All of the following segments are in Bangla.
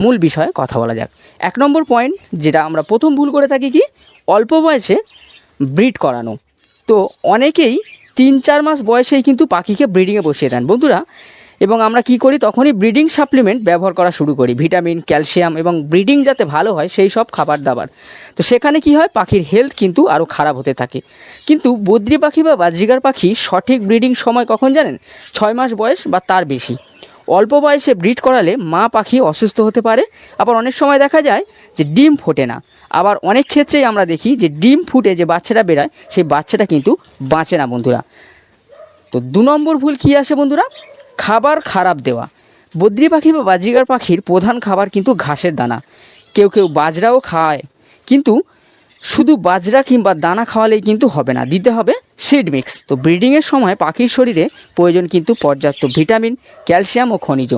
মূল বিষয়ে কথা বলা যাক। এক নম্বর পয়েন্ট যেটা আমরা প্রথম ভুল করে থাকি কি? অল্প বয়সে ব্রিড করানো। তো অনেকেই তিন চার মাস বয়সেই কিন্তু পাখিকে ব্রিডিংয়ে বসিয়ে দেন। বন্ধুরা, এবং আমরা কি করি? তখনই ব্রিডিং সাপ্লিমেন্ট ব্যবহার করা শুরু করি। ভিটামিন, ক্যালসিয়াম এবং ব্রিডিং যাতে ভালো হয়, সেই সব খাবার দাবার। তো সেখানে কি হয়? পাখির হেলথ কিন্তু আরও খারাপ হতে থাকে। কিন্তু বদ্রি পাখি বা বাজরিগার পাখি সঠিক ব্রিডিং সময় কখন জানেন? ছয় মাস বয়স বা তার বেশি। অল্প বয়সে ব্রিড করালে মা পাখি অসুস্থ হতে পারে। আবার অনেক সময় দেখা যায় যে ডিম ফোটে না। আবার অনেক ক্ষেত্রেই আমরা দেখি যে ডিম ফুটে যে বাচ্চাটা বেরায়, সেই বাচ্চাটা কিন্তু বাঁচে না বন্ধুরা। তো দু নম্বর ভুল কী আসে বন্ধুরা? খাবার খারাপ দেওয়া। বদ্রি পাখি বা বাজরিগার পাখির প্রধান খাবার কিন্তু ঘাসের দানা। কেউ কেউ বাজরাও খায়। কিন্তু শুধু বাজরা কিংবা দানা খাওয়ালেই কিন্তু হবে না, দিতে হবে সিড মিক্স তো ব্রিডিংয়ের সময় পাখির শরীরে প্রয়োজন কিন্তু পর্যাপ্ত ভিটামিন ক্যালসিয়াম ও খনিজ।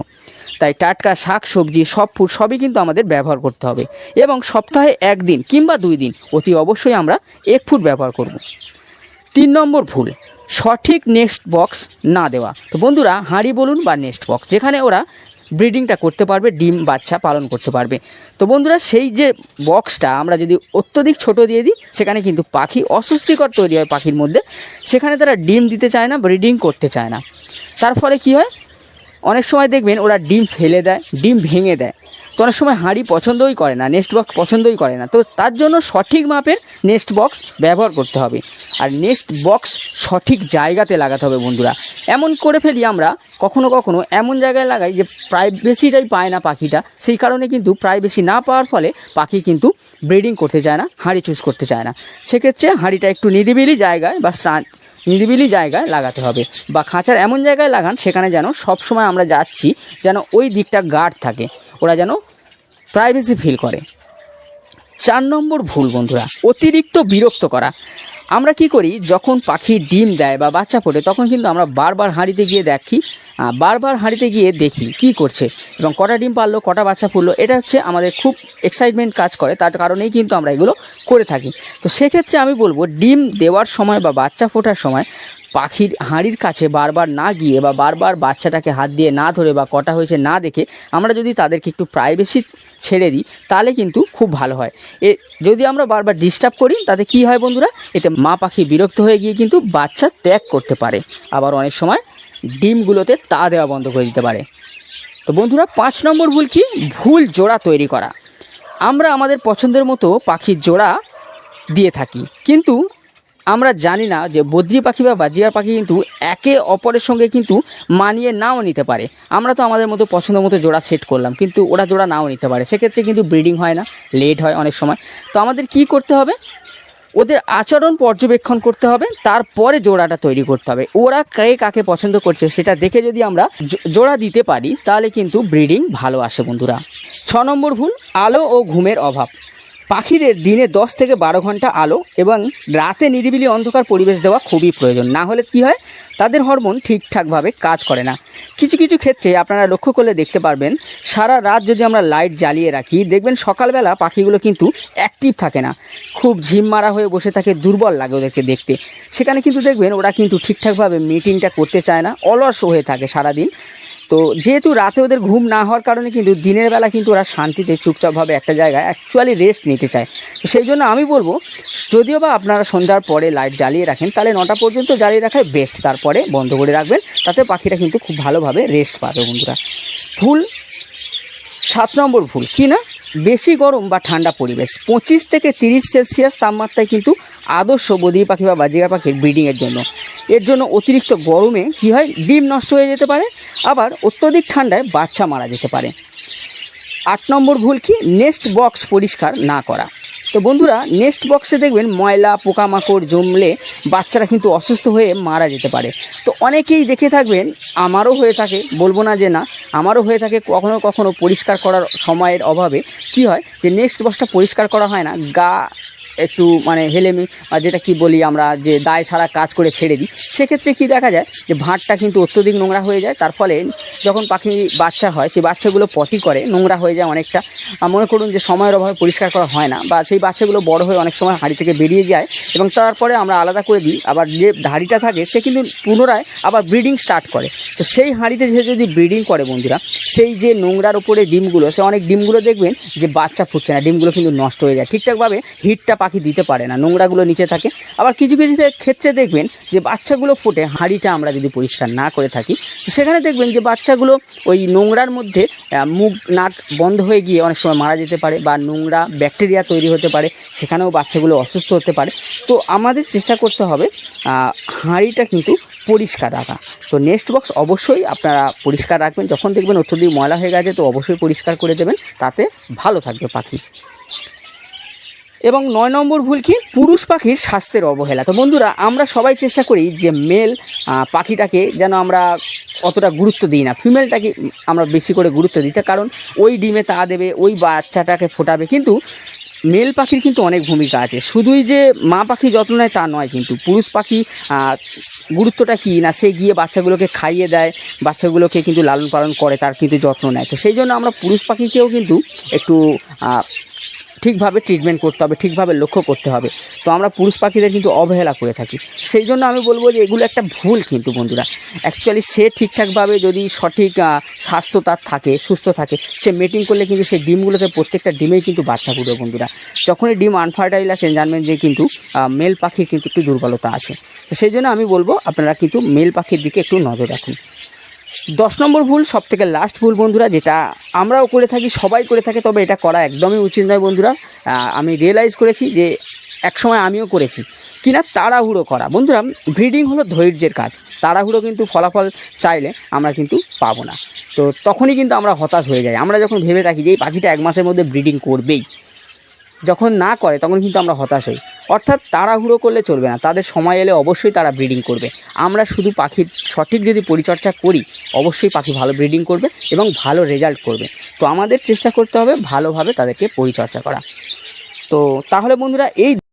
তাই টাটকা শাক, সবজি, সব ফুড সবই কিন্তু আমাদের ব্যবহার করতে হবে। এবং সপ্তাহে একদিন কিংবা দুই দিন অতি অবশ্যই আমরা এক ফুট ব্যবহার করব। তিন নম্বর ভুল, সঠিক নেক্সট বক্স না দেওয়া। তো বন্ধুরা, হাঁড়ি বলুন বা নেক্সট বক্স যেখানে ওরা ব্রিডিংটা করতে পারবে, ডিম বাচ্চা পালন করতে পারবে। তো বন্ধুরা, সেই যে বক্সটা আমরা যদি অত্যধিক ছোট দিয়ে দিই, সেখানে কিন্তু পাখি অস্বস্তিকর তৈরি হয় পাখির মধ্যে। সেখানে তারা ডিম দিতে চায় না, ব্রিডিং করতে চায় না। তার ফলে কি হয়? অনেক সময় দেখবেন ওরা ডিম ফেলে দেয়, ডিম ভেঙে দেয়। তো অনেক সময় হাঁড়ি পছন্দই করে না, নেক্সট বক্স পছন্দই করে না। তো তার জন্য সঠিক মাপের নেক্সট বক্স ব্যবহার করতে হবে। আর নেক্সট বক্স সঠিক জায়গাতে লাগাতে হবে বন্ধুরা। এমন করে ফেলি আমরা, কখনো কখনো এমন জায়গায় লাগাই যে প্রাইভেসিটাই পায় না পাখিটা। সেই কারণে কিন্তু প্রাইভেসি না পাওয়ার ফলে পাখি কিন্তু ব্রিডিং করতে চায় না, হাঁড়ি চুজ করতে চায় না। সেক্ষেত্রে হাঁড়িটা একটু নিরিবিলি জায়গায় বা নিরিবিলি জায়গায় লাগাতে হবে বা খাঁচার এমন জায়গায় লাগান সেখানে যেন সবসময় আমরা যাচ্ছি যেন ওই দিকটা গার্ড থাকে। ওরা যেন প্রাইভেসি ফিল করে। চার নম্বর ভুল বন্ধুরা, অতিরিক্ত বিরক্ত করা। আমরা কি করি, যখন পাখি ডিম দেয় বা বাচ্চা ফোটে, তখন কিন্তু আমরা বারবার হাঁড়িতে গিয়ে দেখি বারবার হাঁড়িতে গিয়ে দেখি কি করছে। এবং কটা ডিম পারল, কটা বাচ্চা ফুললো এটা হচ্ছে আমাদের খুব এক্সাইটমেন্ট কাজ করে। তার কারণেই কিন্তু আমরা এগুলো করে থাকি। তো সেক্ষেত্রে আমি বলব, ডিম দেওয়ার সময় বা বাচ্চা ফোটার সময় পাখির হাঁড়ির কাছে বারবার না গিয়ে বা বারবার বাচ্চাটাকে হাত দিয়ে না ধরে বা কটা হয়েছে না দেখে আমরা যদি তাদেরকে একটু প্রাইভেসি ছেড়ে দিই, তাহলে কিন্তু খুব ভালো হয়। এ, যদি আমরা বারবার ডিস্টার্ব করি, তাতে কি হয় বন্ধুরা? এতে মা পাখি বিরক্ত হয়ে গিয়ে কিন্তু বাচ্চা ত্যাগ করতে পারে। আবার অনেক সময় ডিমগুলোতে তা দেওয়া বন্ধ করে দিতে পারে। তো বন্ধুরা, পাঁচ নম্বর ভুল কি? ভুল জোড়া তৈরি করা। আমরা আমাদের পছন্দের মতো পাখির জোড়া দিয়ে থাকি। কিন্তু আমরা জানি না যে বদ্রি পাখি বা বাজিয়ার পাখি কিন্তু একে অপরের সঙ্গে কিন্তু মানিয়ে নাও নিতে পারে। আমরা তো আমাদের মতো পছন্দ মতো জোড়া সেট করলাম, কিন্তু ওরা জোড়া নাও নিতে পারে। সেক্ষেত্রে কিন্তু ব্রিডিং হয় না লেট হয় অনেক সময়। তো আমাদের কি করতে হবে? ওদের আচরণ পর্যবেক্ষণ করতে হবে, তারপরে জোড়াটা তৈরি করতে হবে। ওরা কে কাকে পছন্দ করছে সেটা দেখে যদি আমরা জোড়া দিতে পারি, তাহলে কিন্তু ব্রিডিং ভালো আসে বন্ধুরা। ছ নম্বর ভুল, আলো ও ঘুমের অভাব। পাখিদের দিনে দশ থেকে বারো ঘণ্টা আলো এবং রাতে নিরিবিলি অন্ধকার পরিবেশ দেওয়া খুবই প্রয়োজন। না হলে কি হয়? তাদের হরমোন ঠিকঠাকভাবে কাজ করে না। কিছু কিছু ক্ষেত্রে আপনারা লক্ষ্য করলে দেখতে পারবেন, সারা রাত যদি আমরা লাইট জ্বালিয়ে রাখি, দেখবেন সকালবেলা পাখিগুলো কিন্তু অ্যাক্টিভ থাকে না। খুব ঝিম মারা হয়ে বসে থাকে, দুর্বল লাগে ওদেরকে দেখতে। সেখানে কিন্তু দেখবেন ওরা কিন্তু ঠিকঠাকভাবে মিটিংটা করতে চায় না, অলস হয়ে থাকে সারাদিন। তো যেহেতু রাতে ওদের ঘুম না হওয়ার কারণে কিন্তু দিনের বেলা কিন্তু ওরা শান্তিতে চুপচাপভাবে একটা জায়গায় অ্যাকচুয়ালি রেস্ট নিতে চায়। সেই জন্য আমি বলব, যদিও বা আপনারা সন্ধ্যার পরে লাইট জ্বালিয়ে রাখেন, তাহলে নটা পর্যন্ত জ্বালিয়ে রাখাই বেস্ট তারপরে বন্ধ করে রাখবেন, তাতে পাখিরা কিন্তু খুব ভালোভাবে রেস্ট পাবে বন্ধুরা। ফুল সাত নম্বর ভুল। কি না? বেশি গরম বা ঠান্ডা পরিবেশ। পঁচিশ থেকে তিরিশ সেলসিয়াস তাপমাত্রায় কিন্তু আদর্শ বদির পাখি বা বাজিকা পাখির ব্রিডিংয়ের জন্য। এর জন্য অতিরিক্ত গরমে কি হয়? ডিম নষ্ট হয়ে যেতে পারে, আবার অত্যধিক ঠান্ডায় বাচ্চা মারা যেতে পারে। আট নম্বর ভুল কি? নেক্সট বক্স পরিষ্কার না করা। তো বন্ধুরা নেক্সট বক্সে দেখবেন ময়লা, পোকামাকড় জমলে বাচ্চারা কিন্তু অসুস্থ হয়ে মারা যেতে পারে। তো অনেকেই দেখে থাকবেন, আমারও হয়ে থাকে, বলব না যে না, আমারও হয়ে থাকে, কখনো কখনো পরিষ্কার করার সময়ের অভাবে কি হয়? যে নেক্সট বক্সটা পরিষ্কার করা হয় না, গা একটু মানে হেলেমি যেটা কি বলি আমরা, যে দায় সারা কাজ করে ছেড়ে দিই, সেক্ষেত্রে কি দেখা যায় যে ভাঁড়টা কিন্তু অত্যধিক নোংরা হয়ে যায়, তার ফলে যখন পাখি বাচ্চা হয়, সেই বাচ্চাগুলো পটি করে, নোংরা হয়ে যায় অনেকটা। মনে করুন যে সময়ের অভাবে পরিষ্কার করা হয় না, বা সেই বাচ্চাগুলো বড় হয়ে অনেক সময় হাঁড়ি থেকে বেরিয়ে যায়, এবং তারপরে আমরা আলাদা করে দিই, আবার যে হাঁড়িটা থাকে, সে কিন্তু পুনরায় আবার ব্রিডিং স্টার্ট করে। তো সেই হাঁড়িতে সে যদি ব্রিডিং করে বন্ধুরা, সেই যে নোংরার উপরে ডিমগুলো, সে অনেক ডিমগুলো দেখবেন যে বাচ্চা ফুটছে না, ডিমগুলো কিন্তু নষ্ট হয়ে যায়। ঠিকঠাকভাবে হিটটা পাখি দিতে পারে না, নোংরাগুলো নিচে থাকে। আবার কিছু কিছু ক্ষেত্রে দেখবেন যে বাচ্চাগুলো ফোটে, হাঁড়িটা আমরা যদি পরিষ্কার না করে থাকি সেখানে দেখবেন যে বাচ্চাগুলো ওই নোংরার মধ্যে মুখ, নাক বন্ধ হয়ে গিয়ে অনেক সময় মারা যেতে পারে বা নোংরা ব্যাকটেরিয়া তৈরি হতে পারে, সেখানেও বাচ্চাগুলো অসুস্থ হতে পারে। তো আমাদের চেষ্টা করতে হবে হাঁড়িটা কিন্তু পরিষ্কার রাখা। তো নেক্সট বক্স অবশ্যই আপনারা পরিষ্কার রাখবেন। যখন দেখবেন অত্যধিক ময়লা হয়ে গেছে, তো অবশ্যই পরিষ্কার করে দেবেন, তাতে ভালো থাকবে পাখি। এবং নয় নম্বর ভুল কি? পুরুষ পাখির স্বাস্থ্যের অবহেলা। তো বন্ধুরা, আমরা সবাই চেষ্টা করি যে মেল পাখিটাকে যেন আমরা অতটা গুরুত্ব দিই না। ফিমেলটাকে আমরা বেশি করে গুরুত্ব দিই। তার কারণ, ওই ডিমে তা দেবে, ওই বাচ্চাটাকে ফোটাবে। কিন্তু মেল পাখির কিন্তু অনেক ভূমিকা আছে। শুধুই যে মা পাখি যত্ন নেয় তা নয় কিন্তু। পুরুষ পাখি গুরুত্বটা কী না? সে গিয়ে বাচ্চাগুলোকে খাইয়ে দেয়, বাচ্চাগুলোকে কিন্তু লালন পালন করে, তার কিন্তু যত্ন নেয়। তো সেই জন্য আমরা পুরুষ পাখিকেও কিন্তু একটু ঠিকভাবে ট্রিটমেন্ট করতে হবে, ঠিকভাবে লক্ষ্য করতে হবে। তো আমরা পুরুষ পাখিদের কিন্তু অবহেলা করে থাকি। সেই জন্য আমি বলব যে এগুলো একটা ভুল কিন্তু বন্ধুরা। অ্যাকচুয়ালি সে ঠিকঠাকভাবে যদি সঠিক স্বাস্থ্য তার থাকে, সুস্থ থাকে, সে মেটিং করলে কিন্তু সেই ডিমগুলোতে প্রত্যেকটা ডিমেই কিন্তু বাচ্চা ফুটবে বন্ধুরা। যখনই ডিম আনফার্টাইল আসেন জানবেন যে কিন্তু মেল পাখির কিন্তু একটু দুর্বলতা আছে। সেই জন্য আমি বলব আপনারা কিন্তু মেল পাখির দিকে একটু নজর রাখুন। দশ নম্বর ভুল সব থেকে লাস্ট ভুল বন্ধুরা, যেটা আমরাও করে থাকি, সবাই করে থাকে, তবে এটা করা একদমই উচিত নয় বন্ধুরা। আমি রিয়েলাইজ করেছি যে একসময় আমিও করেছি। কিনা তাড়াহুড়ো করা। বন্ধুরা ব্রিডিং হলো ধৈর্যের কাজ। তাড়াহুড়ো কিন্তু ফলাফল চাইলে আমরা কিন্তু পাবো না। তো তখনই কিন্তু আমরা হতাশ হয়ে যাই। আমরা যখন ভেবে থাকি যে এই পাখিটা এক মাসের মধ্যে ব্রিডিং করবেই। যখন না করে, তখন কিন্তু আমরা হতাশ হই। অর্থাৎ তাড়াহুড়ো করলে চলবে না। তাদের সময় এলে অবশ্যই তারা ব্রিডিং করবে। আমরা শুধু পাখির সঠিক যদি পরিচর্যা করি, অবশ্যই পাখি ভালো ব্রিডিং করবে এবং ভালো রেজাল্ট করবে। তো আমাদের চেষ্টা করতে হবে ভালোভাবে তাদেরকে পরিচর্যা করা। তো তাহলে বন্ধুরা, এই